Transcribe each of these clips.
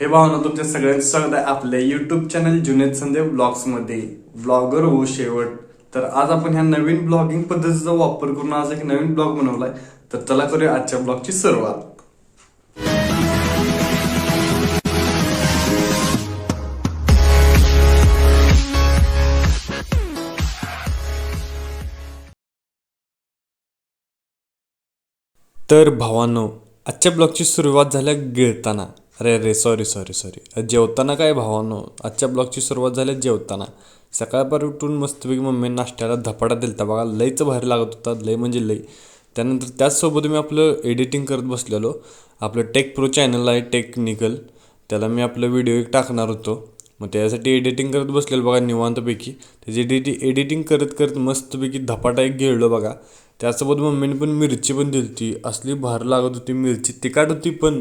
हे भावना तुमच्या सगळ्यांचं स्वागत आहे आपल्या युट्यूब चॅनल जुनेद संदेव ब्लॉग्समध्ये ब्लॉगर हो शेवट. तर आज आपण ह्या नवीन ब्लॉगिंग पद्धतीचा वापर करून आज एक नवीन ब्लॉग बनवलाय. तर चला करूया आजच्या ब्लॉगची सुरुवात. तर भावानो आजच्या ब्लॉगची सुरुवात झाल्या गिळताना. अरे अरे सॉरी सॉरी सॉरी जेवताना काय भावानो आजच्या ब्लॉगची सुरुवात झाली जेवताना. सकाळपार उठून मस्तपैकी मम्मी नाश्त्याला धपाटा दिलता. बघा लईच भारी लागत होता लई म्हणजे लई. त्यानंतर त्याचसोबत मी आपलं एडिटिंग करत बसलेलो. आपलं टेक प्रो चॅनल आहे टेक्निकल त्याला मी आपलं व्हिडिओ एक टाकणार होतो. मग त्यासाठी एडिटिंग करत बसलेलो बघा निवांतपैकी. त्याची एडिटी एडिटिंग करत करत मस्तपैकी धपाटा एक गिळलो बघा. त्यासोबत मम्मीने पण मिरची पण दिली होती असली भार लागत होती मिरची. तिखट होती पण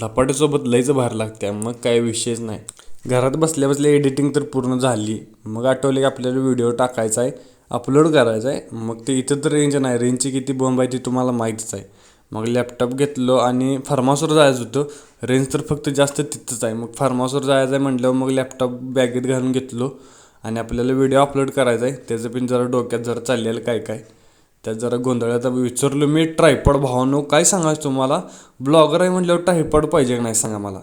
धपाट्यासोबत लईच भार लागते मग काय विषयच नाही. घरात बसल्या बसल्या एडिटिंग तर पूर्ण झाली. मग आठवले की आपल्याला व्हिडिओ टाकायचा आहे अपलोड करायचा आहे मग ते इथं तर रेंज नाही. रेंजची किती बॉम्ब आहे ती तुम्हाला माहीतच आहे. मग लॅपटॉप घेतलो आणि फार्मासवर जायचं होतं. रेंज तर फक्त जास्त तिथंच आहे. मग फार्मासवर जायचं आहे म्हटल्यावर मग लॅपटॉप बॅगेत घालून घेतलो. आणि आपल्याला व्हिडिओ अपलोड करायचा आहे त्याचं पण जरा डोक्यात जरा चाललेलं काय काय. त्यात जरा गोंधळात विचारलो मी ट्रायपॉड भावानो काय सांगायचं तुम्हाला? ब्लॉगर आहे म्हटल्यावर ट्रायपॉड पाहिजे का नाही सांगा मला?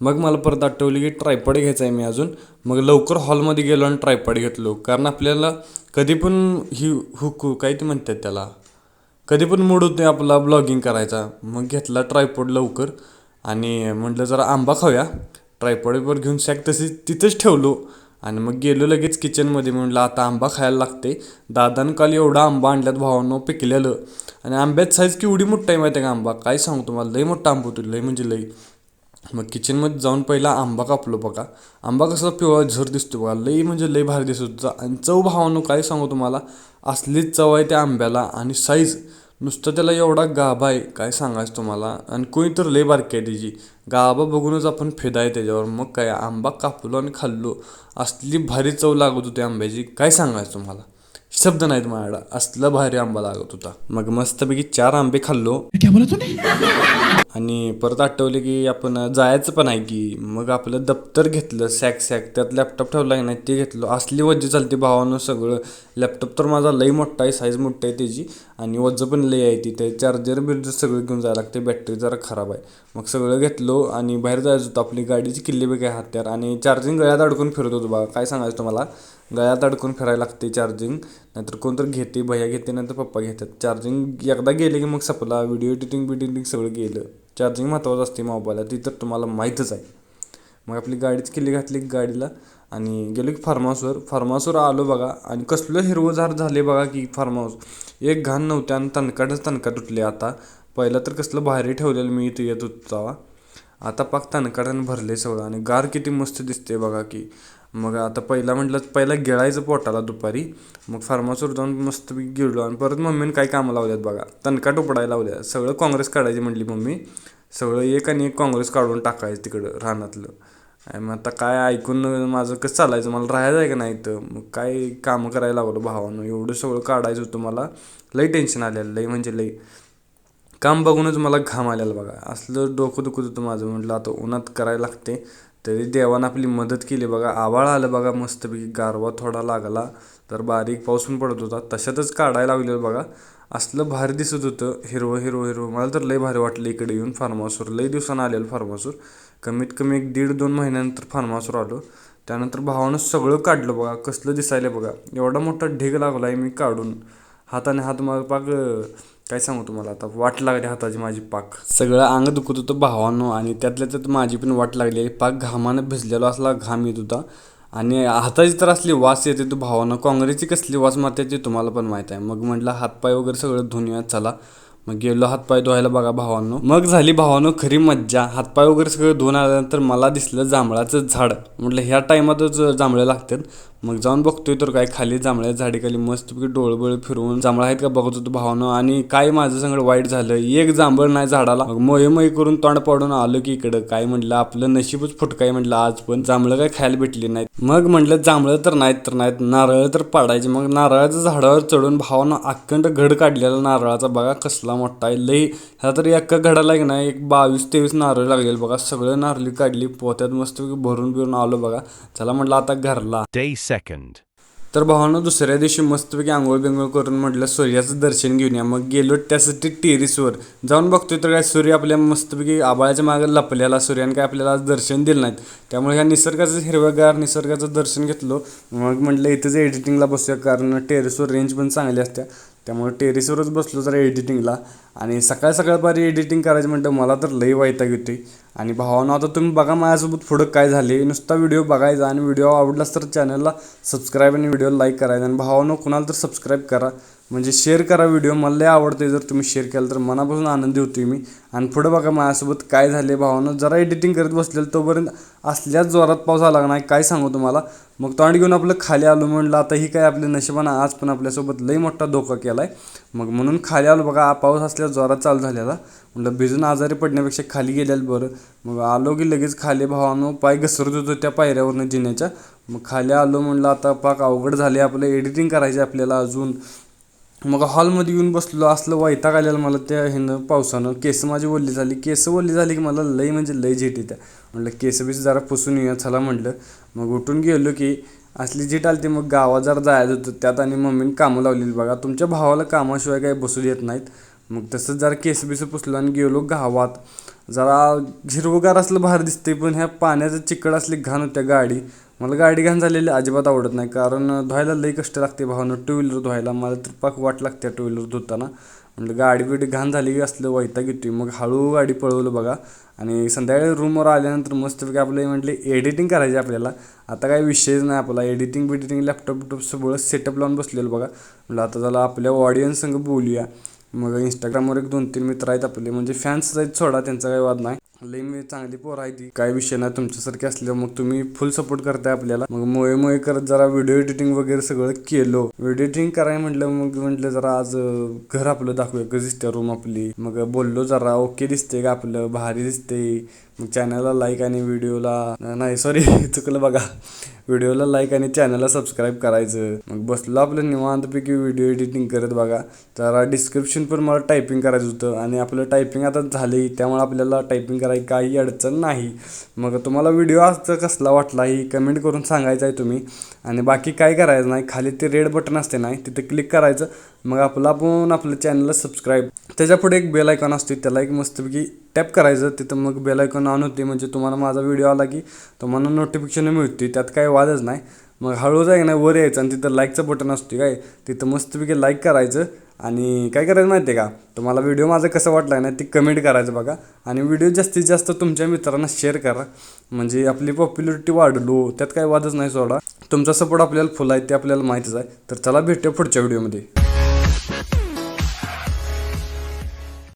मग मला परत आठवली की ट्रायपॉड घ्यायचा आहे मी अजून. मग लवकर हॉलमध्ये गेलो आणि ट्रायपॉड घेतलो. कारण आपल्याला कधी पण ही हुकू काय ते म्हणतात त्याला? कधी पण मूड होते आपला ब्लॉगिंग करायचा. मग घेतला ट्रायपॉड लवकर. आणि म्हटलं जरा आंबा खाऊया. ट्रायपॉडवर घेऊन सॅक तशी तिथंच ठेवलो. आणि मग गेलो लगेच किचनमध्ये म्हणलं आता आंबा खायला लागते. दादानं काल एवढा आंबा आणल्यात भावानं पिकलेलं. आणि आंब्यात साईज केवढी मोठा आहे माहिती आहे का आंबा? काय सांगू तुम्हाला? लई मोठा आंबा होतो लई म्हणजे लई. मग किचनमध्ये जाऊन पहिला आंबा कापलो बघा. आंबा कसा पिवळा झर दिसतो बघा लई म्हणजे लई भारी दिसत होता. आणि चव भावानं काय सांगू तुम्हाला? असलीच चव आहे त्या आंब्याला आणि साईज नुसतं त्याला एवढा गाभा आहे काय सांगायचं तुम्हाला? आणि कोणी तर लई बारकी आहे त्याची. गाभा बघूनच आपण फिदा आहे त्याच्यावर. मग काय? आंबा कापलो आणि खाल्लो. असली भारी चव लागत होती आंब्याची. काय सांगायचं तुम्हाला? शब्द नाहीत माझ्याकडं. असलं भारी आंबा लागत होता. मग मस्तपैकी चार आंबे खाल्लो. आणि परत आठवले की आपण जायचं पण आहे की मग आपलं दप्तर घेतलं सॅक सॅक. त्यात लॅपटॉप ठेवला की नाही ते घेतलं. असली वज्जी चालते भावानं सगळं. लॅपटॉप तर माझा लई मोठा आहे साईज मोठी आहे त्याची. आणि वज्ज पण लई आहे ती. ते चार्जर बिर्जर सगळं घेऊन जायला लागते. बॅटरी जरा खराब आहे. मग सगळं घेतलो आणि बाहेर जायचं होतं. आपली गाडीची किल्ली बी काय हत्यार. आणि चार्जिंग गळ्यात अडकून फिरत होतो बघा काय सांगायचं तुम्हाला? गळ्यात अडकून फिरायला लागते चार्जिंग नाहीतर कोणतर घेते भैया घेते नंतर पप्पा घेतात. चार्जिंग एकदा गेले की मग सपला. व्हिडिओ एडिटिंग बिडिटिंग सगळं गेलं. चार्जिंग महत्त्वाचं असते मोबाईलला ती तर तुम्हाला माहीतच आहे. मग आपली गाडीच किल्ली घातली गाडीला आणि गेलो की फार्म हाऊसवर फार्म हाऊसवर आलो बघा आणि कसलं हिरवंझार झाले बघा की फार्म हाऊस एक घाण नव्हते आणि तणकाटच तणकाट उठले आता. पहिलं तर कसलं भारी ठेवलेलं मी इथं येत होतो आता पाक तणकाटानं भरले सगळं आणि गार किती मस्त दिसते बघा की. मग आता पहिला म्हटलं पहिला गिळायचं पोटाला दुपारी. मग फार्मासवर जाऊन मस्त गिळलो आणि परत मम्मीने काय कामं लावल्यात बघा. तणका टोपडायला लावल्या सगळं काँग्रेस काढायची म्हटली मम्मी. सगळं एक आणि एक काँग्रेस काढून टाकायचं तिकडं रानातलं. आणि मग आता काय ऐकून माझं कसं चालायचं? मला राहायचं आहे का नाही तर मग काय कामं करायला लागलं भावानं? एवढं सगळं काढायचं होतं मला. लई टेन्शन आलेलं लई म्हणजे लई. काम बघूनच मला घाम आलेला बघा. असलं डोकं दुखत होतं माझं. म्हटलं आता उन्हात करायला लागते. तरी देवानं आपली मदत केली. बघा आवाळ आलं बघा मस्तपैकी. गारवा थोडा लागला तर बारीक पाऊस पण पडत होता. तशातच काढायला लागलेलं बघा. असलं भारी दिसत होतं. हिरवं हिरवं हिरवं. मला तर लई भारी वाटलं इकडे येऊन फार्मासूर लई दिवसानं आलेलं फार्मासूर कमीत कमी एक दीड दोन महिन्यानंतर फार्मासूर आलो. त्यानंतर भावानं सगळं काढलं बघा. कसलं दिसायलं बघा. एवढा मोठा ढीग लागला आहे मी काढून. हाताने हात मग पाक काय सांगू तुम्हाला? आता वाट लागली हाताची माझी पाक. सगळं अंग दुखत होतं भावांनो आणि त्यातल्या त्यात माझी पण वाट लागली. पाक घामानं भिजलेला असला घाम येत होता. आणि हाताची तर असली वास येते तो भावानं. काँग्रेसची कसली वास मारते ते तुम्हाला पण माहीत आहे. मग म्हटलं हातपाय वगैरे सगळं धुण्यात चला. मग गेलो हातपाय धुवायला बघा भावांनो. मग झाली भावानं खरी मज्जा. हातपाय वगैरे सगळं धुवून आल्यानंतर मला दिसलं जांभळाचं झाड. म्हटलं ह्या टायमातच जांभळं लागतात. मग जाऊन बघतोय तर काय खाली जांभळ्या झाडीखाली मस्तपैकी डोळबळ फिरवून जांभळा आहेत का बघत होतो भावानं. आणि काय माझं सगळं वाईट झालं एक जांभळ नाही झाडाला. मग मोये मोये करून तोंड पाडून आलो की इकडं. काय म्हटलं आपलं नशीबच फुटकाय म्हटलं आज पण. जांभळं काय खायला भेटली नाहीत. मग म्हटलं जांभळं तर नाहीत तर नाहीत. नारळ तर पाडायचे. मग नारळाच्या झाडावर चढून भावानं अखंड घड काढलेला नारळाचा बघा कसला कसला मोठा आहे. लई ह्या तरी एका घडाला की नाही एक बावीस तेवीस नारळ लागलेली बघा. सगळं नारळी काढली पोत्यात मस्त भरून बिरून आलो बघा. चला म्हटलं आता घरला. Second. तर भावानं दुसऱ्या दिवशी मस्तपैकी आंघोळ बिंघोळ करून म्हटलं सूर्याचं दर्शन घेऊन या. मग गेलो त्यासाठी टेरिसवर. जाऊन बघतोय तर काय सूर्य आपल्या मस्तपैकी आबाळाच्या मागे लपलेला सूर्याने काय आपल्याला आज दर्शन दिलं नाहीत. त्यामुळे ह्या निसर्गाचं हिरव्यागार निसर्गाचं दर्शन घेतलो. मग म्हटलं इथंच एडिटिंगला बसूया कारण टेरिसवर रेंज पण चांगली असते. त्यामुळे टेरेसवरच बसलो जरा एडिटिंगला आणि सकाळ सकाळपारी एडिटिंग करायचं म्हणतं मला तर लई वैताग येते आणि भावानं आता तुम्ही बघा माझ्यासोबत पुढं काय झाले नुसता व्हिडिओ बघायचा आणि व्हिडिओ आवडलाच तर चॅनलला सबस्क्राईब आणि व्हिडिओ लाईक करायचा. आणि भावानं कुणाला तर सबस्क्राईब करा. म्हणजे शेअर करा व्हिडिओ मला लय आवडते जर तुम्ही शेअर केलं तर मनापासून आनंदी होतोय मी. आणि पुढं बघा माझ्यासोबत काय झाले भावानं. जरा एडिटिंग करत बसलेलं तोपर्यंत असल्याच जोरात पाऊस आला नाही काय सांगू तुम्हाला. मग तोंड घेऊन आपलं खाली आलो म्हणलं आता ही काय आपल्या नशिबानं आज पण आपल्यासोबत लई मोठा धोका केला आहे मग म्हणून खाली आलो बघा पाऊस असल्या जोरात चालू झालेला. म्हटलं भिजून आजारी पडण्यापेक्षा खाली गेल्याल बरं. मग आलो की लगेच खाली भावानं पाय घसरत होतो त्या पायऱ्यावरनं जिन्याच्या. मग खाली आलो म्हणलं आता पाक अवघड झाले आपलं एडिटिंग करायचे आपल्याला अजून. मग हॉलमध्ये येऊन बसलो असलं वैताग आलेलं मला त्या ह्यानं पावसानं. केस माझी ओल्ली झाली. केस ओल्ली झाली की मला लई म्हणजे लई झीट येत्या. म्हटलं केस बीस जरा पुसून येऊया चला म्हटलं मग उठून गेलो की असली झेट आली मग गावात जरा जायचं होतं. त्यात आणि मम्मीने कामं लावलेली बघा. तुमच्या भावाला कामाशिवाय काही बसू देत नाहीत. मग तसंच जरा केस बिसं पुसलं आणि गेलो गावात. जरा हिरवगार असलं बाहेर दिसते पण ह्या पाण्याचं चिकड असली घाण होत्या गाडी. मला गाडी घाण झालेली अजिबात आवडत नाही कारण धुवायला लई कष्ट लागते भावानं टू व्हीलर धुवायला मला तर पाक वाट लागते टू व्हीलर धुताना. म्हटलं गाडी बिडी घाण झाली की असलं वैताग येतो मग हळू गाडी पळवलं बघा. आणि संध्याकाळी रूमवर आल्यानंतर मस्तपैकी आपलं म्हटले एडिटिंग करायची आपल्याला. आता काही विषयच नाही आपला. एडिटिंग बिडिटिंग लॅपटॉप बिपटॉप सगळं सेटअप लावून बसलेलं बघा. म्हटलं आता झालं आपल्या ऑडियन्स संग बोलूया. मग इंस्टाग्रामवर एक दोन तीन मित्र आहेत आपले. म्हणजे फॅन्स आहेत सोडा त्यांचा काही वाद नाही. लई मी चांगली पोर आहे ती. काय विषय नाही तुमच्यासारखी असल्या मग तुम्ही फुल सपोर्ट करताय आपल्याला. मग मोये मोये करत जरा व्हिडिओ एडिटिंग वगैरे सगळं केलो. व्हिडिओ एडिटिंग कराय म्हटलं मग म्हटलं जरा आज घर आपलं दाखवूया. कसं रूम आपली. मग बोललो जरा ओके दिसते का आपलं? भारी दिसते मग चॅनलला लाईक आणि व्हिडिओला नाही सॉरी चुकलं बघा. व्हिडिओला लाईक आणि चॅनलला सबस्क्राईब करायचं. मग बसलो आपलं निवांतपैकी व्हिडिओ एडिटिंग करत बघा. जरा डिस्क्रिप्शन पण मला टायपिंग करायचं होतं आणि आपलं टायपिंग आता झाली त्यामुळे आपल्याला टायपिंग करायची काही अडचण नाही. मग तुम्हाला व्हिडिओ आजचा कसला वाटला ही कमेंट करून सांगायचं आहे तुम्ही. आणि बाकी काय करायचं नाही खाली ते रेड बटन असते नाही तिथे क्लिक करायचं. मग आपलं आपण आपलं चॅनलला सबस्क्राईब त्याच्या पुढे एक बेल आयकॉन असते त्याला एक मस्तपैकी टॅप करायचं. तिथं मग बेल आयकॉन ऑन होते. म्हणजे तुम्हाला माझा व्हिडिओ आला की तुम्हाला नोटिफिकेशन मिळते. त्यात काही वादच नाही. मग हळूच आहे ना वर यायचं आणि तिथं लाईकचं बटन असते काय? तिथं मस्तपैकी लाईक करायचं. आणि काय करायचं माहिती आहे का? तुम्हाला व्हिडिओ माझा कसा वाटला ना ते कमेंट करायचं बघा. आणि व्हिडिओ जास्तीत जास्त तुमच्या मित्रांना शेअर करा. म्हणजे आपली पॉप्युलरिटी वाढलो त्यात काही वादच नाही सोडा. तुमचा सपोर्ट आपल्याला फुल आहे ते आपल्याला माहितीच आहे. तर चला भेटूया पुढच्या व्हिडिओमध्ये